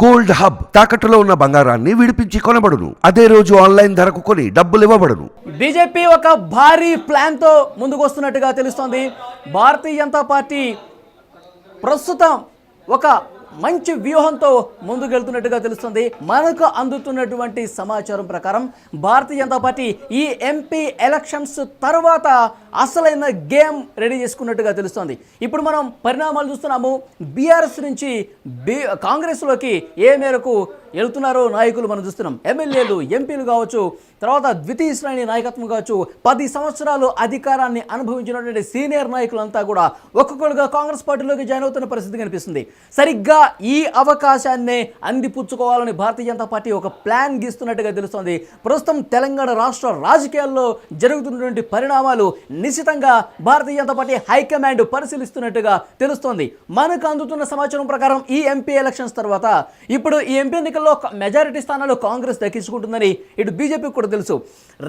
Gold hub తాకట్టులో ఉన్న బంగారాన్ని విడిపించి కొనబడును. అదే రోజు ఆన్లైన్ ధరకు కొని డబ్బులు ఇవ్వబడును. బీజేపీ ఒక భారీ ప్లాన్తో ముందుకు వస్తున్నట్టుగా తెలుస్తోంది. భారతీయ జనతా పార్టీ ప్రస్తుతం ఒక మంచి వ్యూహంతో ముందుకెళ్తున్నట్టుగా తెలుస్తుంది. మనకు అందుతున్నటువంటి సమాచారం ప్రకారం భారతీయ జనతా పార్టీ ఈ ఎంపీ ఎలక్షన్స్ తర్వాత అసలైన గేమ్ రెడీ చేసుకున్నట్టుగా తెలుస్తుంది. ఇప్పుడు మనం పరిణామాలు చూస్తున్నాము. బీఆర్ఎస్ నుంచి బి కాంగ్రెస్లోకి ఏ మేరకు వెళ్తున్నారో నాయకులు మనం చూస్తున్నాం. ఎమ్మెల్యేలు ఎంపీలు కావచ్చు తర్వాత ద్వితీయ శ్రేణి నాయకత్వం కావచ్చు పది సంవత్సరాలు అధికారాన్ని అనుభవించినటువంటి సీనియర్ నాయకులంతా కూడా ఒక్కొక్కరుగా కాంగ్రెస్ పార్టీలోకి జాయిన్ అవుతున్న పరిస్థితి కనిపిస్తుంది. సరిగ్గా ఈ అవకాశాన్నే అందిపుచ్చుకోవాలని భారతీయ జనతా పార్టీ ఒక ప్లాన్ గీస్తున్నట్టుగా తెలుస్తోంది. ప్రస్తుతం తెలంగాణ రాష్ట్ర రాజకీయాల్లో జరుగుతున్నటువంటి పరిణామాలు నిశ్చితంగా Bharatiya Janata party high command పరిశీలిస్తున్నట్టుగా తెలుస్తోంది. మనకు అందుతున్న సమాచారం ప్రకారం ఈ ఎంపీ ఎలక్షన్స్ తర్వాత. ఇప్పుడు ఈ ఎంపీ ఎన్నికల్లో మెజారిటీ స్థానాలు కాంగ్రెస్ దక్కించుకుంటుందని ఇటు బీజేపీకి కూడా తెలుసు.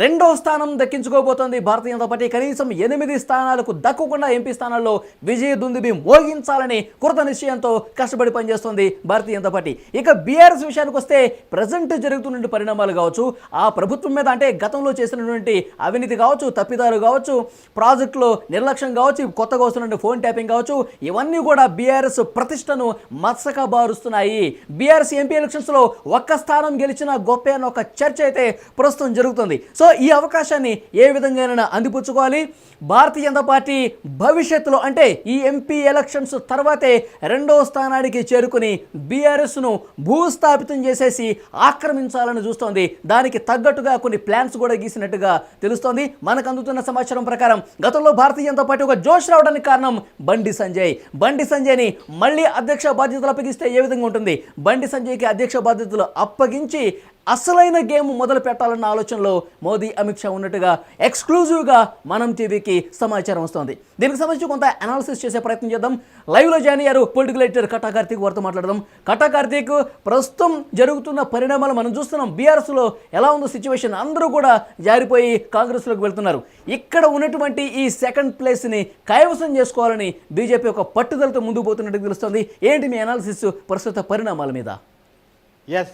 రెండో స్థానం దక్కించుకోబోతోంది భారతీయ జనతా పార్టీ. కనీసం ఎనిమిది స్థానాలకు దక్కకుండా ఎంపీ స్థానాల్లో విజయ దుందుబి మోగించాలని కృత నిశ్చయంతో కష్టపడి పనిచేస్తోంది భారతీయ జనతా పార్టీ. ఇక బీఆర్ఎస్ విషయానికి వస్తే ప్రజెంట్ జరుగుతున్న పరిణామాలు కావచ్చు ఆ ప్రభుత్వం మీద అంటే గతంలో చేసినటువంటి అవినీతి కావచ్చు తప్పిదాలు కావచ్చు ప్రాజెక్టులో నిర్లక్ష్యం కావచ్చు కొత్తగా వస్తున్న ఫోన్ ట్యాపింగ్ కావచ్చు ఇవన్నీ కూడా బీఆర్ఎస్ ప్రతిష్టను మత్సక బారుస్తున్నాయి. బీఆర్ఎస్ ఎంపీ ఎలక్షన్స్లో ఒక్క స్థానం గెలిచిన గొప్ప అన్న ఒక చర్చ అయితే ప్రస్తుతం జరుగుతుంది. సో ఈ అవకాశాన్ని ఏ విధంగానైనా అందిపుచ్చుకోవాలి. భారతీయ జనతా పార్టీ భవిష్యత్తులో అంటే ఈ ఎంపీ ఎలక్షన్స్ తర్వాతే రెండో స్థానానికి చేరుకుని బీఆర్ఎస్ను భూస్థాపితం చేసేసి ఆక్రమించాలని చూస్తోంది. దానికి తగ్గట్టుగా కొన్ని ప్లాన్స్ కూడా గీసినట్టుగా తెలుస్తోంది. మనకు అందుతున్న సమాచారం ప్రకారం గతంలో భారతీయ జనతా పార్టీ ఒక జోష్ రావడానికి కారణం బండి సంజయ్. బండి సంజయ్ని మళ్ళీ అధ్యక్ష బాధ్యతలు అప్పగిస్తే ఏ విధంగా ఉంటుంది? బండి సంజయ్కి అధ్యక్ష బాధ్యతలు అప్పగించి అసలైన గేమ్ మొదలు పెట్టాలన్న ఆలోచనలో మోదీ అమిత్ షా ఉన్నట్టుగా ఎక్స్క్లూజివ్గా మనం టీవీకి సమాచారం వస్తుంది. దీనికి సంబంధించి కొంత అనాలిసిస్ చేసే ప్రయత్నం చేద్దాం. లైవ్లో జాయిన్ అయ్యారు పొలిటికల్ ఎడిటర్ కటా కార్తీక్. వారితో మాట్లాడదాం. కటా కార్తీక్ ప్రస్తుతం జరుగుతున్న పరిణామాలు మనం చూస్తున్నాం. బీఆర్ఎస్లో ఎలా ఉందో సిచ్యువేషన్ అందరూ కూడా జారిపోయి కాంగ్రెస్లోకి వెళ్తున్నారు. ఇక్కడ ఉన్నటువంటి ఈ సెకండ్ ప్లేస్ని కైవసం చేసుకోవాలని బీజేపీ ఒక పట్టుదలతో ముందుకు పోతున్నట్టు తెలుస్తుంది. ఏంటి మీ అనాలిసిస్ ప్రస్తుత పరిణామాల మీద? ఎస్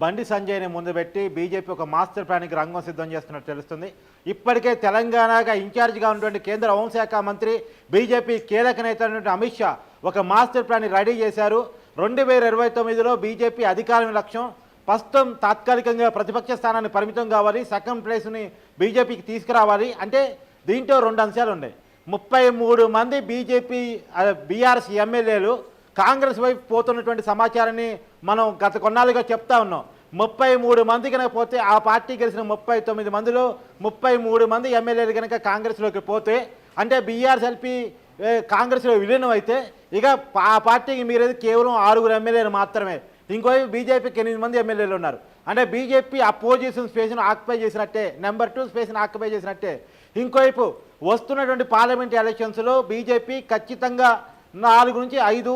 బండి సంజయ్ని ముందు పెట్టి బీజేపీ ఒక మాస్టర్ ప్లాన్కి రంగం సిద్ధం చేస్తున్నట్టు తెలుస్తుంది. ఇప్పటికే తెలంగాణగా ఇన్ఛార్జిగా ఉన్నటువంటి కేంద్ర హోంశాఖ మంత్రి బీజేపీ కీలక నేత అమిత్ షా ఒక మాస్టర్ ప్లాన్ని రెడీ చేశారు. రెండు వేల ఇరవై తొమ్మిదిలో బీజేపీ అధికారం లక్ష్యం ప్రస్తుతం తాత్కాలికంగా ప్రతిపక్ష స్థానాన్ని పరిమితం కావాలి సెకండ్ ప్లేస్ని బీజేపీకి తీసుకురావాలి. అంటే దీంట్లో రెండు అంశాలు ఉన్నాయి. ముప్పై మూడు మంది బీజేపీ బీఆర్ఎస్ ఎమ్మెల్యేలు కాంగ్రెస్ వైపు పోతున్నటువంటి సమాచారాన్ని మనం గత కొన్నాళ్ళుగా చెప్తా ఉన్నాం. ముప్పై మూడు మంది కనుక పోతే ఆ పార్టీ గెలిచిన ముప్పై తొమ్మిది మందిలో ముప్పై మూడు మంది ఎమ్మెల్యేలు కనుక కాంగ్రెస్లోకి పోతే అంటే బీఆర్ఎస్ఎల్పి కాంగ్రెస్లో విలీనం అయితే ఇక ఆ పార్టీకి మీరేది కేవలం ఆరుగురు ఎమ్మెల్యేలు మాత్రమే. ఇంకోవైపు బీజేపీకి ఎనిమిది మంది ఎమ్మెల్యేలు ఉన్నారు. అంటే బీజేపీ అపోజిషన్ స్పేస్ను ఆక్యుపై చేసినట్టే నెంబర్ టూ స్పేస్ని ఆక్యుపై చేసినట్టే. ఇంకోవైపు వస్తున్నటువంటి పార్లమెంట్ ఎలక్షన్స్లో బీజేపీ ఖచ్చితంగా నాలుగు నుంచి ఐదు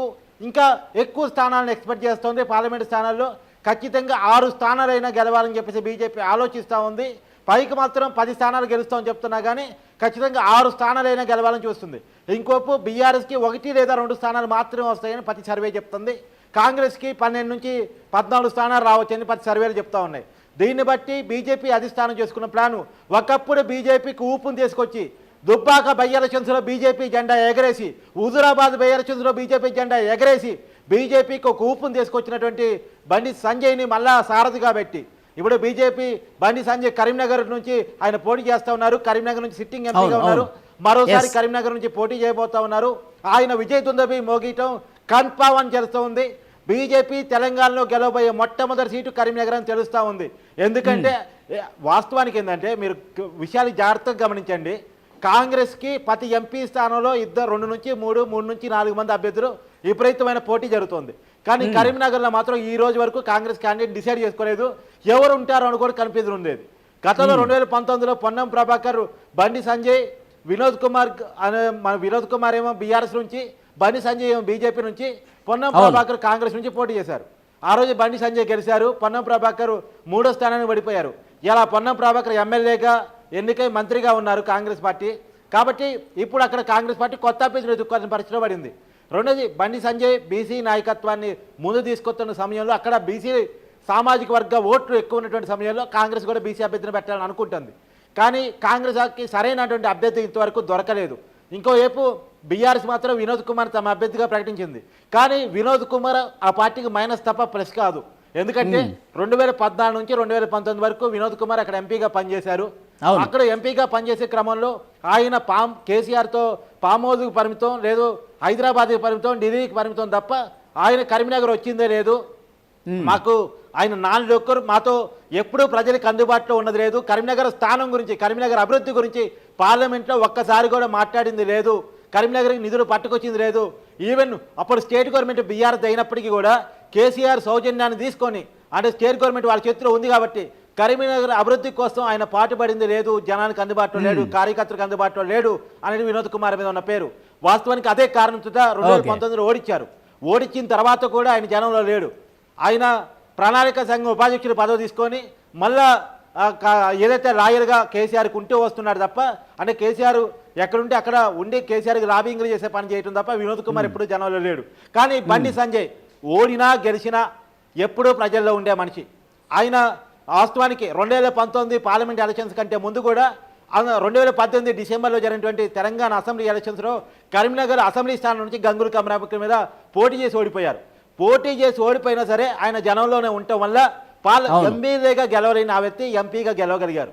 ఇంకా ఎక్కువ స్థానాలను ఎక్స్పెక్ట్ చేస్తోంది. పార్లమెంటు స్థానాల్లో ఖచ్చితంగా ఆరు స్థానాలైనా గెలవాలని చెప్పేసి బీజేపీ ఆలోచిస్తూ ఉంది. పైకి మాత్రం పది స్థానాలు గెలుస్తామని చెప్తున్నా కానీ ఖచ్చితంగా ఆరు స్థానాలైనా గెలవాలని చూస్తుంది. ఇంకోపు బీఆర్ఎస్కి ఒకటి లేదా రెండు స్థానాలు మాత్రమే వస్తాయని ప్రతి సర్వే చెప్తుంది. కాంగ్రెస్కి పన్నెండు నుంచి పద్నాలుగు స్థానాలు రావచ్చని ప్రతి సర్వేలు చెప్తా ఉన్నాయి. దీన్ని బట్టి బీజేపీ అధిష్టానం చేసుకున్న ప్లాను. ఒకప్పుడు బీజేపీకి ఊపును తీసుకొచ్చి దుబ్బాక బై ఎలక్షన్స్లో బీజేపీ జెండా ఎగరేసి హుజురాబాద్ బై ఎలక్షన్స్లో బీజేపీ జెండా ఎగరేసి బీజేపీకి ఒక ఊపును తీసుకొచ్చినటువంటి బండి సంజయ్ని మళ్ళా సారథిగా పెట్టి ఇప్పుడు బీజేపీ బండి సంజయ్ కరీంనగర్ నుంచి ఆయన పోటీ చేస్తా ఉన్నారు కరీంనగర్ నుంచి సిట్టింగ్ ఎంపీగా ఉన్నారు. మరోసారి. కరీంనగర్ నుంచి పోటీ చేయబోతా ఉన్నారు. ఆయన విజయ్ దుందబి మోగీయటం కన్ఫామ్ అని తెలుస్తూ ఉంది. బీజేపీ తెలంగాణలో గెలవబోయే మొట్టమొదటి సీటు కరీంనగర్ అని తెలుస్తూ ఉంది. ఎందుకంటే ఏ, వాస్తవానికి ఏంటంటే మీరు విషయాలు జాగ్రత్తగా గమనించండి. కాంగ్రెస్కి ప్రతి ఎంపీ స్థానంలో ఇద్దరు రెండు నుంచి మూడు మూడు నుంచి నాలుగు మంది అభ్యర్థులు విపరీతమైన పోటీ జరుగుతోంది. కానీ కరీంనగర్లో మాత్రం ఈ రోజు వరకు కాంగ్రెస్ క్యాండిడేట్ డిసైడ్ చేసుకోలేదు. ఎవరు ఉంటారో అని కూడా కన్ఫ్యూజన్ ఉండేది గతంలో రెండు వేల పంతొమ్మిదిలో పొన్నం ప్రభాకర్ బండి సంజయ్ వినోద్ కుమార్ అనే మన వినోద్ కుమార్ ఏమో బీఆర్ఎస్ నుంచి బండి సంజయ్ ఏమో బీజేపీ నుంచి పొన్నం. ప్రభాకర్ కాంగ్రెస్ నుంచి పోటీ చేశారు. ఆ రోజు బండి సంజయ్ గెలిచారు పొన్నం ప్రభాకర్ మూడో స్థానానికి పడిపోయారు ఇలా పొన్నం ప్రభాకర్ ఎమ్మెల్యేగా ఎన్నికై మంత్రిగా ఉన్నారు కాంగ్రెస్ పార్టీ. కాబట్టి ఇప్పుడు అక్కడ కాంగ్రెస్ పార్టీ కొత్త అభ్యర్థులు ఎదుర్కోవాల్సిన పరిస్థితిలో పడింది. రెండోది బండి సంజయ్ బీసీ నాయకత్వాన్ని ముందు తీసుకొస్తున్న సమయంలో అక్కడ బీసీ సామాజిక వర్గ ఓట్లు ఎక్కువ ఉన్నటువంటి సమయంలో కాంగ్రెస్ కూడా బీసీ అభ్యర్థిని పెట్టాలని అనుకుంటుంది. కానీ కాంగ్రెస్కి సరైనటువంటి అభ్యర్థి ఇంతవరకు దొరకలేదు. ఇంకోవైపు బీఆర్ఎస్ మాత్రం వినోద్ కుమార్ తమ అభ్యర్థిగా ప్రకటించింది. కానీ వినోద్ కుమార్ ఆ పార్టీకి మైనస్ తప్ప ప్లస్ కాదు. ఎందుకంటే రెండు వేల పద్నాలుగు నుంచి రెండు వేల పంతొమ్మిది వరకు వినోద్ కుమార్ అక్కడ ఎంపీగా పనిచేశారు. అక్కడ ఎంపీగా పనిచేసే క్రమంలో ఆయన పామ్ కేసీఆర్తో పామ్ హౌస్కి పరిమితం లేదు హైదరాబాద్కి పరిమితం ఢిల్లీకి పరిమితం తప్ప ఆయన కరీంనగర్ వచ్చిందే లేదు. మాకు ఆయన నాలుగు ఒక్కరు మాతో ఎప్పుడూ ప్రజలకు అందుబాటులో ఉన్నది లేదు. కరీంనగర్ స్థానం గురించి కరీంనగర్ అభివృద్ధి గురించి పార్లమెంట్లో ఒక్కసారి కూడా మాట్లాడింది లేదు. కరీంనగర్కి నిధులు పట్టుకొచ్చింది లేదు. ఈవెన్ అప్పుడు స్టేట్ గవర్నమెంట్ బీఆర్ఎస్ అయినప్పటికీ కూడా కేసీఆర్ సౌజన్యాన్ని తీసుకొని అంటే స్టేట్ గవర్నమెంట్ వాళ్ళ చేతిలో ఉంది కాబట్టి కరీంనగర్ అభివృద్ధి కోసం ఆయన పాటుపడింది లేదు జనానికి అందుబాటులో లేడు కార్యకర్తలకు అందుబాటులో లేడు అనేది వినోద్ కుమార్ మీద ఉన్న పేరు. వాస్తవానికి అదే కారణంతో రెండు వేల. పంతొమ్మిదిలో ఓడించారు ఓడించిన తర్వాత కూడా ఆయన జనంలో లేడు. ఆయన ప్రణాళిక సంఘం ఉపాధ్యక్షుడు పదవి తీసుకొని మళ్ళా ఏదైతే లాయర్గా కేసీఆర్కి ఉంటూ వస్తున్నాడు తప్ప అంటే కేసీఆర్ ఎక్కడుంటే అక్కడ ఉండి కేసీఆర్కి లాబింగ్లు చేసే పని చేయటం తప్ప వినోద్ కుమార్ ఎప్పుడు జనంలో లేడు. కానీ బండి సంజయ్ ఓడినా గెలిచినా ఎప్పుడూ ప్రజల్లో ఉండే మనిషి. ఆయన వాస్తవానికి రెండు వేల పంతొమ్మిది పార్లమెంట్ ఎలక్షన్స్ కంటే ముందు కూడా రెండు వేల పద్దెనిమిది డిసెంబర్లో జరిగినటువంటి తెలంగాణ అసెంబ్లీ ఎలక్షన్స్లో కరీంనగర్ అసెంబ్లీ స్థానం నుంచి గంగుల కమరాపతి మీద పోటీ చేసి ఓడిపోయారు. పోటీ చేసి ఓడిపోయినా సరే ఆయన జనంలోనే ఉండటం వల్ల పాల. ఎమ్మెల్యేగా గెలవలేని ఆ వ్యక్తి ఎంపీగా గెలవగలిగారు.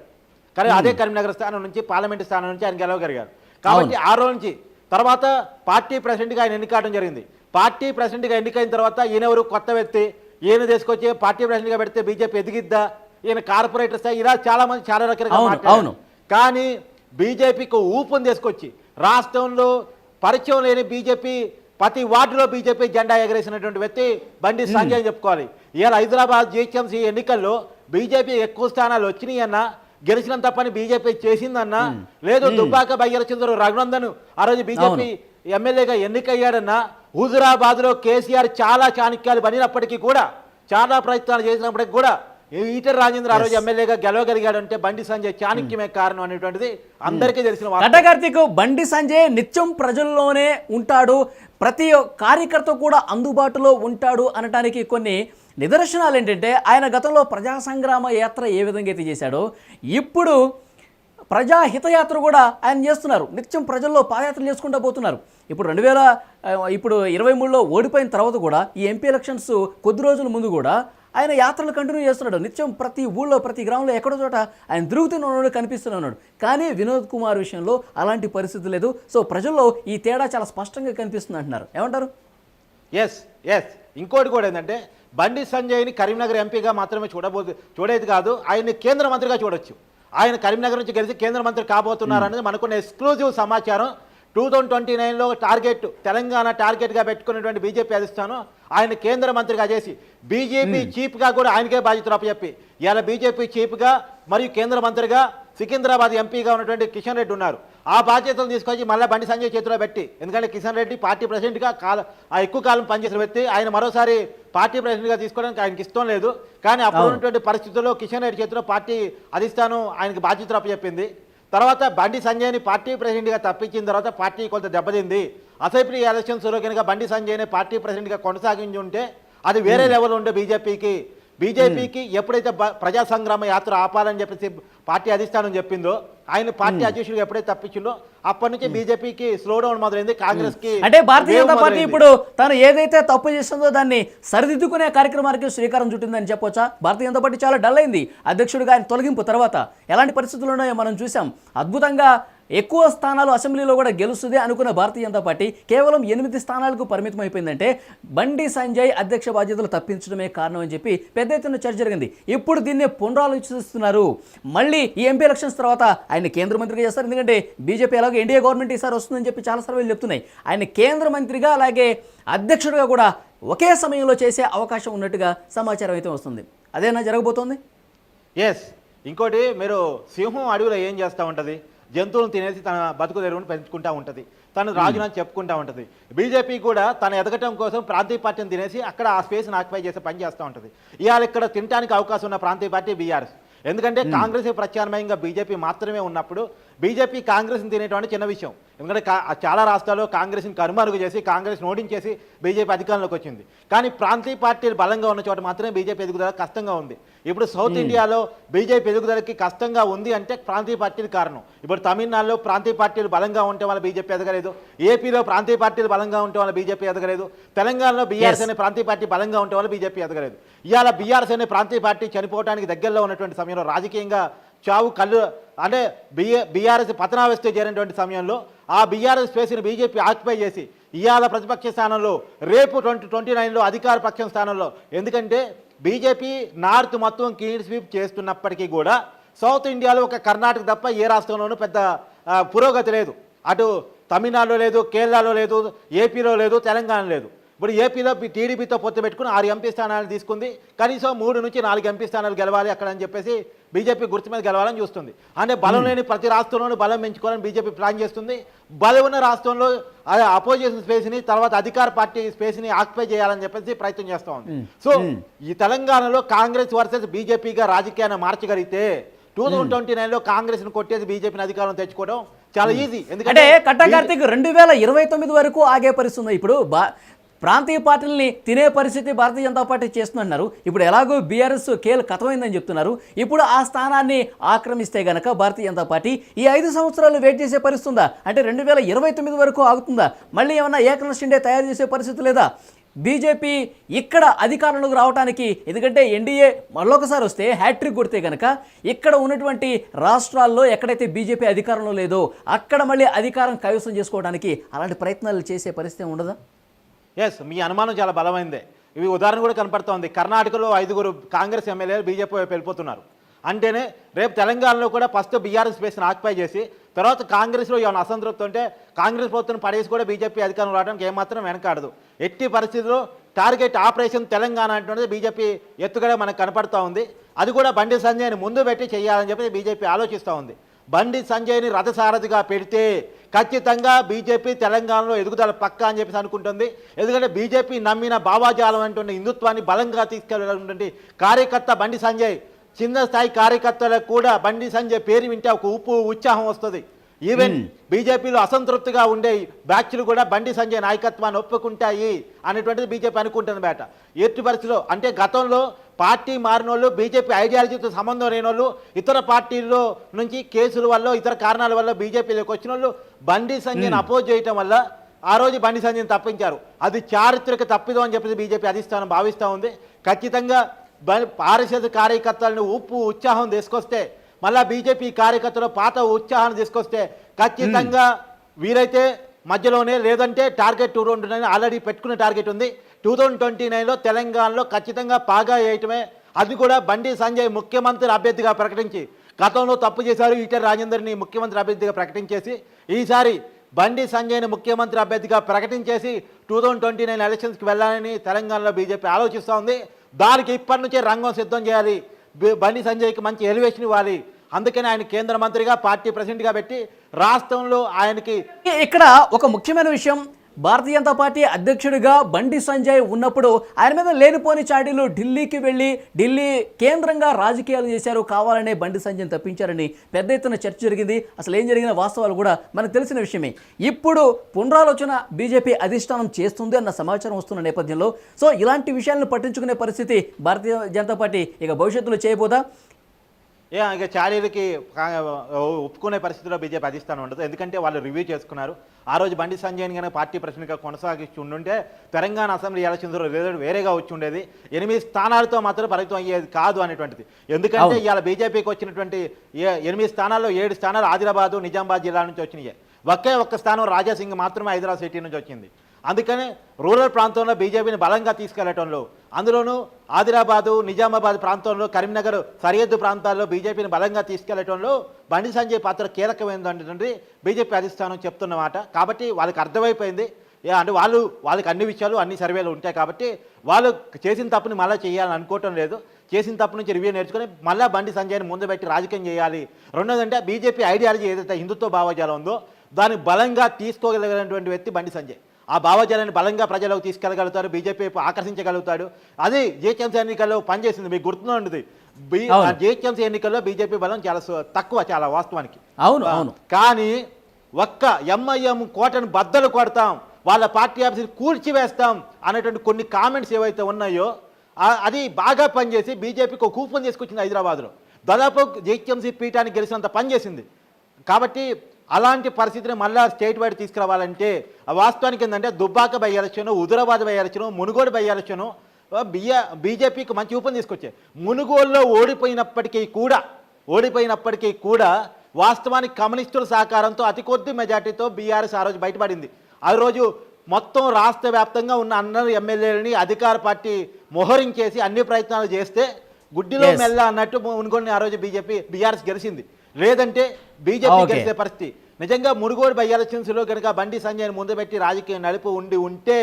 కానీ అదే కరీంనగర్ స్థానం నుంచి పార్లమెంట్ స్థానం నుంచి ఆయన గెలవగలిగారు. కాబట్టి ఆ రోజు నుంచి తర్వాత పార్టీ ప్రెసిడెంట్గా ఆయన ఎన్నికావడం జరిగింది. పార్టీ ప్రెసిడెంట్గా ఎన్నికైన తర్వాత ఈయనెవరు కొత్త వ్యక్తి? ఈయన తీసుకొచ్చి పార్టీ ప్రెసిడెంట్గా పెడితే బీజేపీ ఎదిగిద్దా? ఈయన కార్పొరేటర్ స్థాయి ఇలా చాలా మంది చాలా రకాలుగా అవును. కానీ బీజేపీకి ఊపుని తీసుకొచ్చి రాష్ట్రంలో పరిచయం లేని బీజేపీ ప్రతి వార్డులో బీజేపీ జెండా ఎగరేసినటువంటి వ్యక్తి బండి సంజయ్ అని చెప్పుకోవాలి. ఇవాళ హైదరాబాద్ జిహెచ్ఎంసీ ఎన్నికల్లో బీజేపీ ఎక్కువ స్థానాలు వచ్చినాయి అన్న గెలిచినంత పని బీజేపీ చేసిందన్నా. లేదు దుబ్బాక బయ్యరచంద్ర రఘునందన్ ఆ రోజు బీజేపీ ఎమ్మెల్యేగా ఎన్నికయ్యాడన్న హుజురాబాద్లో కేసీఆర్ చాలా చాణక్యాలు పడినప్పటికీ కూడా చాలా ప్రయత్నాలు చేసినప్పటికీ కూడా ఈ ఈటెల రాజేంద్ర ఆ రోజు ఎమ్మెల్యేగా గెలవగలిగాడంటే బండి సంజయ్ చాణక్యమే కారణం అనేటువంటిది అందరికీ తెలిసిన వార్త. గడ్డ కార్తీక్ బండి సంజయ్ నిత్యం ప్రజల్లోనే ఉంటాడు ప్రతి కార్యకర్త కూడా అందుబాటులో ఉంటాడు అనటానికి కొన్ని నిదర్శనాలు ఏంటంటే ఆయన గతంలో ప్రజా సంగ్రామ యాత్ర ఏ విధంగా అయితే చేశాడో ఇప్పుడు ప్రజా హితయాత్ర కూడా ఆయన చేస్తున్నారు. నిత్యం ప్రజల్లో పాదయాత్ర చేసుకుంటూ పోతున్నారు. ఇప్పుడు రెండు వేల ఇప్పుడు ఇరవై మూడులో ఓడిపోయిన తర్వాత కూడా ఈ ఎంపీ ఎలక్షన్స్ కొద్ది రోజుల ముందు కూడా ఆయన యాత్రలు కంటిన్యూ చేస్తున్నాడు. నిత్యం ప్రతి ఊళ్ళో ప్రతి గ్రామంలో ఎక్కడో చోట ఆయన తిరుగుతున్నాడు కనిపిస్తున్నాడు కానీ వినోద్ కుమార్ విషయంలో అలాంటి పరిస్థితి లేదు. సో ప్రజల్లో ఈ తేడా చాలా స్పష్టంగా కనిపిస్తుంది అంటున్నారు. ఏమంటారు? ఎస్ ఎస్ ఇంకోటి కూడా ఏంటంటే బండి సంజయ్ని కరీంనగర్ ఎంపీగా మాత్రమే చూడబోతు చూడేది కాదు ఆయన్ని కేంద్ర మంత్రిగా చూడొచ్చు. ఆయన కరీంనగర్ నుంచి గెలిచి కేంద్ర మంత్రి కాబోతున్నారు అనేది మనకున్న ఎక్స్క్లూజివ్ సమాచారం. టూ థౌజండ్ ట్వంటీ నైన్లో టార్గెట్ తెలంగాణ టార్గెట్గా పెట్టుకున్నటువంటి బీజేపీ అధిష్టానం ఆయన కేంద్ర మంత్రిగా చేసి బీజేపీ చీఫ్గా కూడా ఆయనకే బాధ్యతలు అప్పచెప్పి ఇవాళ బీజేపీ చీఫ్గా మరియు కేంద్ర మంత్రిగా సికింద్రాబాద్ ఎంపీగా ఉన్నటువంటి కిషన్ రెడ్డి ఉన్నారు. ఆ బాధ్యతలు తీసుకొచ్చి మళ్ళీ బండి సంజయ్ చేతిలో పెట్టి. ఎందుకంటే కిషన్ రెడ్డి పార్టీ ప్రెసిడెంట్గా కాల ఆ ఎక్కువ కాలం పనిచేసిన వ్యక్తి. ఆయన మరోసారి పార్టీ ప్రెసిడెంట్గా తీసుకోవడానికి ఆయనకి ఇష్టం లేదు. కానీ అప్పుడు. ఉన్నటువంటి పరిస్థితుల్లో కిషన్ రెడ్డి చేతిలో పార్టీ అధిష్టానం ఆయనకి బాధ్యతలు అప్పచెప్పింది తర్వాత బండి సంజయ్ని పార్టీ ప్రెసిడెంట్గా తప్పించిన తర్వాత పార్టీ కొంత దెబ్బతింది. అసెంబ్లీ ఎలక్షన్స్లో కనుక బండి సంజయ్ని పార్టీ ప్రెసిడెంట్గా కొనసాగించి ఉంటే అది వేరే లెవెల్ ఉండే బీజేపీకి బీజేపీకి ఎప్పుడైతే ప్రజా సంగ్రామ యాత్ర ఆపాలని చెప్పేసి పార్టీ అధిష్టానం చెప్పిందో ఆయన పార్టీ అధ్యక్షుడిగా ఎప్పుడైతే తప్పించిందో అప్పటి నుంచి బీజేపీకి స్లో డౌన్ మొదలైంది కాంగ్రెస్కి అంటే భారతీయ జనతా పార్టీ. ఇప్పుడు తను ఏదైతే తప్పు చేస్తుందో దాన్ని సరిదిద్దుకునే కార్యక్రమానికి శ్రీకారం చుట్టిందని చెప్పొచ్చా? భారతీయ జనతా పార్టీ చాలా డల్ అయింది. అధ్యక్షుడిగా ఆయన తొలగింపు తర్వాత ఎలాంటి పరిస్థితులు ఉన్నాయో మనం చూసాం అద్భుతంగా ఎక్కువ స్థానాలు అసెంబ్లీలో కూడా గెలుస్తుంది అనుకున్న భారతీయ జనతా పార్టీ కేవలం ఎనిమిది స్థానాలకు పరిమితం అయిపోయిందంటే బండి సంజయ్ అధ్యక్ష బాధ్యతలు తప్పించడమే కారణం అని చెప్పి పెద్ద ఎత్తున చర్చ జరిగింది. ఇప్పుడు దీన్ని పునరాలోచిస్తున్నారు మళ్ళీ ఈ ఎంపీ ఎలక్షన్స్ తర్వాత ఆయన కేంద్ర మంత్రిగా చేస్తారు. ఎందుకంటే బీజేపీ ఎలాగో ఎన్డీఏ గవర్నమెంట్ ఈసారి వస్తుందని చెప్పి చాలా సర్వేలు చెప్తున్నాయి. ఆయన కేంద్ర మంత్రిగా అలాగే అధ్యక్షుడిగా కూడా ఒకే సమయంలో చేసే అవకాశం ఉన్నట్టుగా సమాచారం అయితే వస్తుంది. అదేనా జరగబోతోంది? ఎస్ ఇంకోటి మీరు సింహం అడవిలో ఏం చేస్తూ ఉంటుంది? జంతువులను తినేసి తన బతుకు తెరువును పెంచుకుంటా ఉంటుంది. తను రాజునని చెప్పుకుంటా ఉంటుంది. బీజేపీ కూడా తన ఎదగటం కోసం ప్రాంతీయ పార్టీని తినేసి అక్కడ ఆ స్పేస్ని ఆక్యుపై చేసే పని చేస్తూ ఉంటుంది. ఇవాళ ఇక్కడ తినడానికి అవకాశం ఉన్న ప్రాంతీయ పార్టీ బీఆర్ఎస్. ఎందుకంటే కాంగ్రెస్ ప్రత్యామ్నాయంగా బీజేపీ మాత్రమే ఉన్నప్పుడు బీజేపీ కాంగ్రెస్ని తినేటువంటి చిన్న విషయం. ఎందుకంటే చాలా రాష్ట్రాల్లో కాంగ్రెస్ని కనుమరుగు చేసి కాంగ్రెస్ ఓడించేసి బీజేపీ అధికారంలోకి వచ్చింది. కానీ ప్రాంతీయ పార్టీలు బలంగా ఉన్న చోట మాత్రమే బీజేపీ ఎదుగుదల కష్టంగా ఉంది. ఇప్పుడు సౌత్ ఇండియాలో బీజేపీ ఎదుగుదలకి కష్టంగా ఉంది అంటే ప్రాంతీయ పార్టీలు కారణం. ఇప్పుడు తమిళనాడులో ప్రాంతీయ పార్టీలు బలంగా ఉంటే వాళ్ళ బీజేపీ ఎదగలేదు. ఏపీలో ప్రాంతీయ పార్టీలు బలంగా ఉంటే వాళ్ళ బీజేపీ ఎదగలేదు. తెలంగాణలో బీఆర్ఎస్. అనే ప్రాంతీయ పార్టీ బలంగా ఉంటే వాళ్ళ బీజేపీ ఎదగలేదు. ఇవాళ బీఆర్ఎస్ అనే ప్రాంతీయ పార్టీ చనిపోవడానికి దగ్గరలో ఉన్నటువంటి సమయంలో రాజకీయంగా చావు కళ్ళు అంటే బిఏ బీఆర్ఎస్ పతనావస్థ చేరినటువంటి సమయంలో ఆ బీఆర్ఎస్ స్పేస్ని బీజేపీ ఆక్యుపై చేసి ఇవాళ ప్రతిపక్ష స్థానంలో రేపు ట్వంటీ ట్వంటీ నైన్లో అధికార పక్షం స్థానంలో. ఎందుకంటే బీజేపీ నార్త్ మొత్తం క్లీన్ స్వీప్ చేస్తున్నప్పటికీ కూడా సౌత్ ఇండియాలో ఒక కర్ణాటక తప్ప ఏ రాష్ట్రంలోనూ పెద్ద పురోగతి లేదు. అటు తమిళనాడులో లేదు కేరళలో లేదు ఏపీలో లేదు తెలంగాణ లేదు. ఇప్పుడు ఏపీలో టీడీపీతో పొత్తు పెట్టుకుని ఆరు ఎంపీ స్థానాలు తీసుకుంది. కనీసం మూడు నుంచి నాలుగు ఎంపీ స్థానాలు గెలవాలి అక్కడ అని చెప్పేసి బీజేపీ గుర్తు మీద గెలవాలని చూస్తుంది. అంటే బలం లేని ప్రతి రాష్ట్రంలోనూ బలం పెంచుకోవాలని బీజేపీ ప్లాన్ చేస్తుంది. బలం ఉన్న రాష్ట్రంలో అదే అపోజిషన్ స్పేస్ని తర్వాత అధికార పార్టీ స్పేస్ని ఆక్యుపై చేయాలని చెప్పేసి ప్రయత్నం చేస్తూ ఉంది. సో ఈ తెలంగాణలో కాంగ్రెస్ వర్సెస్ బీజేపీగా రాజకీయాన్ని మార్చగలిగితే టూ థౌసండ్ ట్వంటీ నైన్లో కాంగ్రెస్ని కొట్టేసి బీజేపీని అధికారం తెచ్చుకోవడం చాలా ఈజీ అంటే కట్ట కార్తీక్ రెండు వేల ఇరవై తొమ్మిది వరకు ఆగే పరిస్థితి ఉంది. ఇప్పుడు ప్రాంతీయ పార్టీలని తినే పరిస్థితి భారతీయ జనతా పార్టీ చేస్తున్నారు ఇప్పుడు ఎలాగో బీఆర్ఎస్ కేల్ కథమైందని చెప్తున్నారు. ఇప్పుడు ఆ స్థానాన్ని ఆక్రమిస్తే గనక భారతీయ జనతా పార్టీ ఈ ఐదు సంవత్సరాలు వెయిట్ చేసే పరిస్థితి ఉందా అంటే రెండు వేల ఇరవై తొమ్మిది వరకు ఆగుతుందా? మళ్ళీ ఏమన్నా ఏకనాథ్ షిండే తయారు చేసే పరిస్థితి లేదా? బీజేపీ ఇక్కడ అధికారంలోకి రావడానికి ఎందుకంటే ఎన్డీఏ మళ్ళొకసారి వస్తే హ్యాట్రిక్ కొడితే కనుక ఇక్కడ ఉన్నటువంటి రాష్ట్రాల్లో ఎక్కడైతే బీజేపీ అధికారంలో లేదో అక్కడ మళ్ళీ అధికారం కైవసం చేసుకోవడానికి అలాంటి ప్రయత్నాలు చేసే పరిస్థితి ఉండదా? ఎస్ మీ అనుమానం చాలా బలమైందే. ఇవి ఉదాహరణ కూడా కనపడుతోంది. కర్ణాటకలో ఐదుగురు కాంగ్రెస్ ఎమ్మెల్యేలు బీజేపీ వైపు వెళ్ళిపోతున్నారు. అంటేనే రేపు తెలంగాణలో కూడా ఫస్ట్ బీఆర్ఎస్ స్పేస్ని ఆక్యుపై చేసి తర్వాత కాంగ్రెస్లో ఏమైనా అసంతృప్తి ఉంటే కాంగ్రెస్ ప్రభుత్వం పడేసి కూడా బీజేపీ అధికారం రావడానికి ఏమాత్రం వెనకాడదు. ఎట్టి పరిస్థితుల్లో టార్గెట్ ఆపరేషన్ తెలంగాణ అంటున్నది బీజేపీ ఎత్తుగడ మనకు కనపడుతూ ఉంది. అది కూడా బండి సంజయ్ని ముందు పెట్టి చేయాలని చెప్పి బీజేపీ ఆలోచిస్తూ ఉంది. బండి సంజయ్ని రథసారథిగా పెడితే ఖచ్చితంగా బీజేపీ తెలంగాణలో ఎదుగుదల పక్క అని చెప్పేసి అనుకుంటుంది. ఎందుకంటే బీజేపీ నమ్మిన భావాజాలం అంటున్న హిందుత్వాన్ని బలంగా తీసుకెళ్ళినటువంటి కార్యకర్త బండి సంజయ్ చిన్న స్థాయి కార్యకర్తలకు కూడా బండి సంజయ్ పేరు వింటే ఒక ఉప్పు ఉత్సాహం వస్తుంది. ఈవెన్ బీజేపీలో అసంతృప్తిగా ఉండే బ్యాచ్లు కూడా బండి సంజయ్ నాయకత్వాన్ని ఒప్పుకుంటాయి అనేటువంటిది బీజేపీ అనుకుంటుంది బేట. ఎట్టి పరిస్థితిలో అంటే గతంలో పార్టీ మారిన వాళ్ళు బీజేపీ ఐడియాలజీతో సంబంధం లేని వాళ్ళు ఇతర పార్టీల్లో నుంచి కేసుల వల్ల ఇతర కారణాల వల్ల బీజేపీలోకి వచ్చిన వాళ్ళు బండి సంజయ్ని అపోజ్ చేయటం వల్ల ఆ రోజు బండి సంజయ్ని తప్పించారు. అది చారిత్రక తప్పిదం అని చెప్పేసి బీజేపీ అధిష్టానం భావిస్తూ ఉంది. ఖచ్చితంగా బ- పారిశుద్ధ కార్యకర్తలను ఉప్పు ఉత్సాహం తీసుకొస్తే మళ్ళా బీజేపీ కార్యకర్తలు పాత ఉత్సాహాన్ని తీసుకొస్తే ఖచ్చితంగా వీరైతే మధ్యలోనే లేదంటే target two thousand nine already పెట్టుకున్న టార్గెట్ ఉంది. టూ థౌజండ్ ట్వంటీ నైన్లో తెలంగాణలో ఖచ్చితంగా పాగా వేయటమే అది కూడా బండి సంజయ్ ముఖ్యమంత్రి అభ్యర్థిగా ప్రకటించి గతంలో తప్పు చేశారు ఈటెల రాజేందర్ని ముఖ్యమంత్రి అభ్యర్థిగా ప్రకటించేసి ఈసారి బండి సంజయ్ని ముఖ్యమంత్రి అభ్యర్థిగా ప్రకటించేసి టూ థౌజండ్ ట్వంటీ నైన్ ఎలక్షన్స్కి వెళ్ళాలని తెలంగాణలో బీజేపీ ఆలోచిస్తూ ఉంది దానికి ఇప్పటి నుంచే రంగం సిద్ధం చేయాలి. బండి సంజయ్కి మంచి ఎలివేషన్ ఇవ్వాలి. అందుకని ఆయన కేంద్ర మంత్రిగా పార్టీ ప్రెసిడెంట్గా పెట్టి రాష్ట్రంలో ఆయనకి ఇక్కడ ఒక ముఖ్యమైన విషయం భారతీయ జనతా పార్టీ అధ్యక్షుడిగా బండి సంజయ్ ఉన్నప్పుడు ఆయన మీద లేనిపోని చాటీలు ఢిల్లీకి వెళ్ళి ఢిల్లీ కేంద్రంగా రాజకీయాలు చేశారు కావాలనే బండి సంజయ్ తప్పించారని పెద్ద ఎత్తున చర్చ జరిగింది. అసలు ఏం జరిగిన వాస్తవాలు కూడా మనకు తెలిసిన విషయమే. ఇప్పుడు పునరాలోచన బీజేపీ అధిష్టానం చేస్తుంది అన్న సమాచారం వస్తున్న నేపథ్యంలో. సో ఇలాంటి విషయాలను పట్టించుకునే పరిస్థితి భారతీయ జనతా పార్టీ ఇక భవిష్యత్తులో చేయబోదా? ఏ ఇక చాలీలకి ఒప్పుకునే పరిస్థితిలో బీజేపీ అధిష్టానం ఉండదు. ఎందుకంటే వాళ్ళు రివ్యూ చేసుకున్నారు. ఆ రోజు బండి సంజయ్ కనుక పార్టీ ప్రెసిడెంట్గా కొనసాగిస్తూ ఉండుంటే తెలంగాణ అసెంబ్లీ ఎలక్షన్స్ రిజల్ట్ వేరేగా వచ్చి ఉండేది. ఎనిమిది స్థానాలతో మాత్రం పరిమితం అయ్యేది కాదు అనేటువంటిది. ఎందుకంటే. ఇవాళ బీజేపీకి వచ్చినటువంటి ఎనిమిది స్థానాల్లో ఏడు స్థానాలు ఆదిలాబాదు నిజామాబాద్ జిల్లా నుంచి వచ్చినాయి. ఒకే ఒక్క స్థానం రాజాసింగ్ మాత్రమే హైదరాబాద్ సిటీ నుంచి వచ్చింది. అందుకనే రూరల్ ప్రాంతంలో బీజేపీని బలంగా తీసుకెళ్ళటంలో అందులోనూ ఆదిలాబాదు నిజామాబాద్ ప్రాంతంలో కరీంనగర్ సరిహద్దు ప్రాంతాల్లో బీజేపీని బలంగా తీసుకెళ్ళటంలో బండి సంజయ్ పాత్ర కీలకమైనటువంటి బీజేపీ అధిష్టానం చెప్తున్నమాట కాబట్టి వాళ్ళకి అర్థమైపోయింది. అంటే వాళ్ళు వాళ్ళకి అన్ని విషయాలు అన్ని సర్వేలు ఉంటాయి కాబట్టి వాళ్ళు చేసిన తప్పుని మళ్ళీ చేయాలని అనుకోవటం లేదు. చేసిన తప్పు నుంచి రివ్యూ నేర్చుకొని మళ్ళీ బండి సంజయ్ని ముందు పెట్టి రాజకీయం చేయాలి. రెండోదంటే బీజేపీ ఐడియాలజీ ఏదైతే హిందుత్వ భావజాలం ఉందో దాన్ని బలంగా తీసుకోగలిగినటువంటి వ్యక్తి బండి సంజయ్. ఆ భావజాలాన్ని బలంగా ప్రజలకు తీసుకెళ్ళగలుగుతారు బీజేపీ ఆకర్షించగలుగుతాడు. అది జిహెచ్ఎంసీ ఎన్నికల్లో పనిచేసింది మీకు గుర్తుంటుంది అవును. జిహెచ్ఎంసీ ఎన్నికల్లో బీజేపీ బలం చాలా తక్కువ చాలా వాస్తవానికి. అవును అవును. కానీ ఒక్క ఎంఐఎం కోటను బద్దలు కొడతాం వాళ్ళ పార్టీ ఆఫీసుని కూల్చివేస్తాం అనేటువంటి కొన్ని కామెంట్స్ ఏవైతే ఉన్నాయో అది బాగా పనిచేసి బీజేపీకి ఒక కూపన్ తీసుకొచ్చింది హైదరాబాద్లో. దాదాపు జిహెచ్ఎంసీ పీఠానికి గెలిచినంత పనిచేసింది. కాబట్టి అలాంటి పరిస్థితిని మళ్ళా స్టేట్ వైడ్ తీసుకురావాలంటే వాస్తవానికి ఏంటంటే Dubbaka by election Huzurabad by election Munugode by election బియ్య బీజేపీకి మంచి ఊపం తీసుకొచ్చాయి. మునుగోడులో ఓడిపోయినప్పటికీ కూడా ఓడిపోయినప్పటికీ కూడా వాస్తవానికి కమ్యూనిస్టుల సహకారంతో అతి కొద్ది మెజార్టీతో బీఆర్ఎస్ ఆ రోజు బయటపడింది. ఆ రోజు మొత్తం రాష్ట్ర వ్యాప్తంగా ఉన్న అందరు ఎమ్మెల్యేలని అధికార పార్టీ మొహరించేసి అన్ని ప్రయత్నాలు చేస్తే గుడ్డిలో. మెల్ల అన్నట్టు మునుగోడిని ఆ రోజు బీజేపీ బీఆర్ఎస్ గెలిచింది. లేదంటే బీజేపీ. గెలిచే పరిస్థితి నిజంగా మునుగోడు బై ఎలక్షన్స్లో కనుక బండి సంజయ్ ముందు పెట్టి రాజకీయ నడుపు ఉండి ఉంటే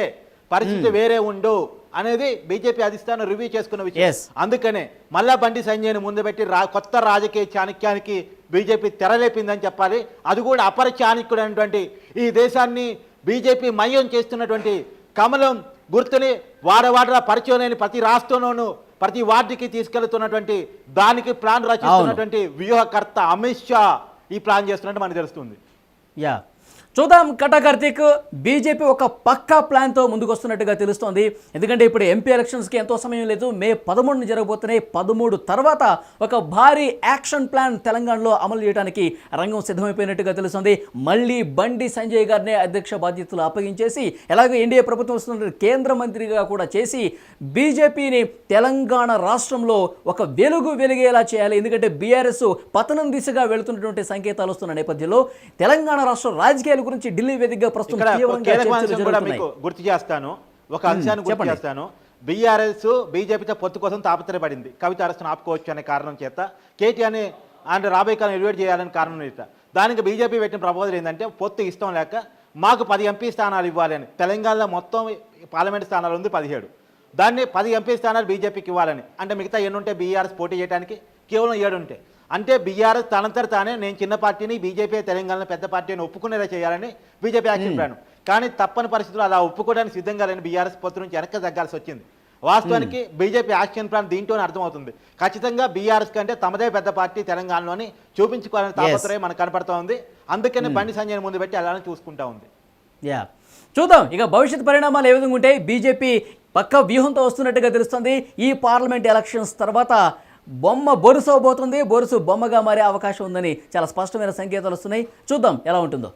పరిస్థితి వేరే ఉండు అనేది బీజేపీ అధిష్టానం రివ్యూ చేసుకున్న విషయం. అందుకనే మళ్ళా బండి సంజయ్ని ముందు పెట్టి రా కొత్త రాజకీయ చాణక్యానికి బీజేపీ తెరలేపిందని చెప్పాలి అది కూడా అపర చాణక్యుడు అనేటువంటి ఈ దేశాన్ని బీజేపీ మయం చేస్తున్నటువంటి కమలం గుర్తుని వాడవాడలా పరిచయం లేని ప్రతి రాష్ట్రంలోనూ ప్రతి వార్డుకి తీసుకెళ్తున్నటువంటి దానికి ప్లాన్ రచిస్తున్నటువంటి వ్యూహకర్త అమిత్ షా ఈ ప్లాన్ చేస్తున్నట్టు మనకు తెలుస్తుంది. యా. చూద్దాం కటా కార్తీక్ బీజేపీ ఒక పక్కా ప్లాన్తో ముందుకొస్తున్నట్టుగా తెలుస్తోంది. ఎందుకంటే ఇప్పుడు ఎంపీ ఎలక్షన్స్కి ఎంతో సమయం లేదు. మే పదమూడున జరగబోతున్నాయి. పదమూడు తర్వాత ఒక భారీ యాక్షన్ ప్లాన్ తెలంగాణలో అమలు చేయడానికి రంగం సిద్ధమైపోయినట్టుగా తెలుస్తోంది. మళ్ళీ బండి సంజయ్ గారినే అధ్యక్ష బాధ్యతలు అప్పగించేసి ఎలాగో ఎన్డీఏ ప్రభుత్వం వస్తున్న కేంద్ర మంత్రిగా కూడా చేసి బీజేపీని తెలంగాణ రాష్ట్రంలో ఒక వెలుగు వెలిగేలా చేయాలి. ఎందుకంటే బీఆర్ఎస్ పతనం దిశగా వెళుతున్నటువంటి సంకేతాలు వస్తున్న నేపథ్యంలో తెలంగాణ రాష్ట్ర రాజకీయాలు గురించి ఢిల్లీ వేదికగా ప్రస్తుతం గుర్తు చేస్తాను. ఒక అంశాన్ని గుర్తు. చేస్తాను. బీఆర్ఎస్ బీజేపీతో పొత్తు కోసం తాపత్రయపడింది. కవిత అరెస్టును ఆపుకోవచ్చు అనే కారణం చేత కేటీఆర్ని ఆయన రాబోయే కాలం ఎలివేట్ చేయాలని కారణం చేత. దానికి బీజేపీ పెట్టిన ప్రపోజల్ ఏంటంటే పొత్తు ఇష్టం లేక మాకు పది ఎంపీ స్థానాలు ఇవ్వాలి అని. తెలంగాణలో మొత్తం పార్లమెంట్ స్థానాలు ఉంది పదిహేడు. దాన్ని పది ఎంపీ స్థానాలు బీజేపీకి ఇవ్వాలని. అంటే మిగతా ఎన్ని ఉంటే బీఆర్ఎస్ పోటీ చేయడానికి కేవలం ఏడు ఉంటాయి అంటే బీఆర్ఎస్ తనంతట తానే నేను చిన్న పార్టీని బీజేపీ తెలంగాణలో పెద్ద పార్టీని ఒప్పుకునేలా చేయాలని బీజేపీ యాక్షన్ ప్లాన్. కానీ తప్పని పరిస్థితుల్లో అలా ఒప్పుకోవడానికి సిద్ధంగా లేని బీఆర్ఎస్ పొత్తు నుంచి వెనక్కి తగ్గాల్సి వచ్చింది. వాస్తవానికి బీజేపీ యాక్షన్ ప్లాన్ దీంట్లోనే అర్థమవుతుంది. ఖచ్చితంగా బీఆర్ఎస్ కంటే తమదే పెద్ద పార్టీ తెలంగాణలోని చూపించుకోవాలని తాపత్రయం మనకు కనపడతా ఉంది. అందుకనే బండి సంజయ్ ముందు పెట్టి అలానే చూసుకుంటా ఉంది. యా. చూద్దాం. ఇక భవిష్యత్ పరిణామాలు ఏ విధంగా ఉంటాయి? బీజేపీ పక్క వ్యూహంతో వస్తున్నట్టుగా తెలుస్తుంది. ఈ పార్లమెంట్ ఎలక్షన్స్ తర్వాత బొమ్మ బొరుసు అవబోతుంది బొరుసు బొమ్మగా మారే అవకాశం ఉందని చాలా స్పష్టమైన సంకేతాలు వస్తున్నాయి. చూద్దాం ఎలా ఉంటుందో.